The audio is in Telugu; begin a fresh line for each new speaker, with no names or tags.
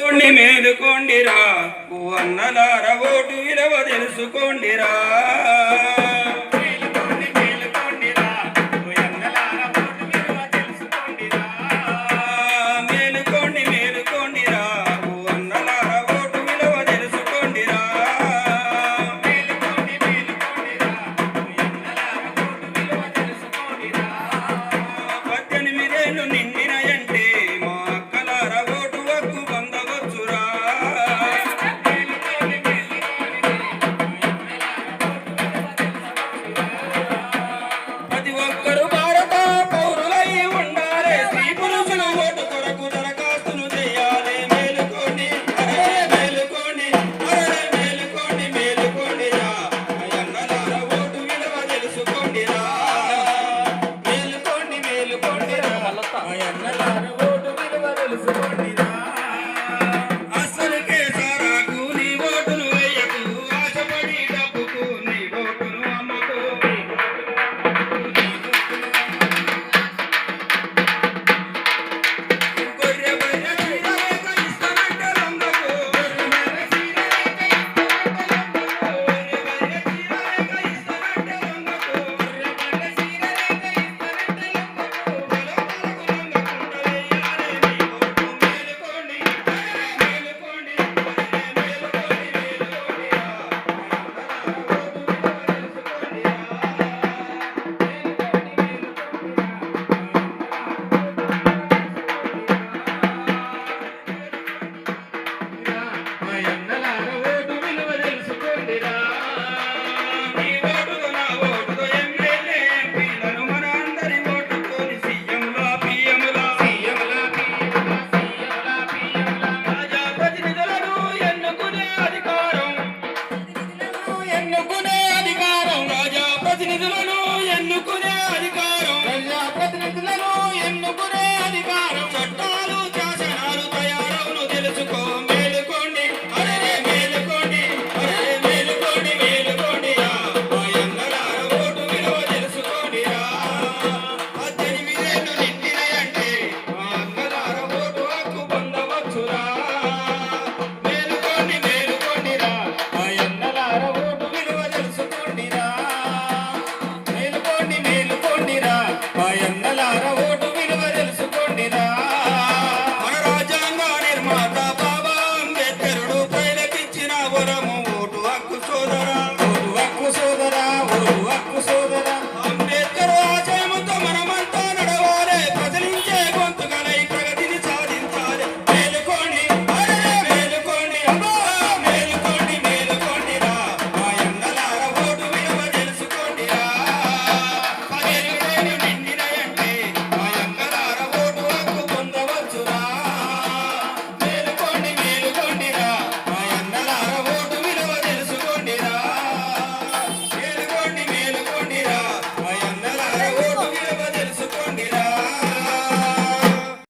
మేలుకోండి మేలుకోండిరా ఓ అన్నలార ఓటు విలువ తెలుసుకోండిరా.
మేలుకోండిరా ఎన్నలారా Hakkı
sorarak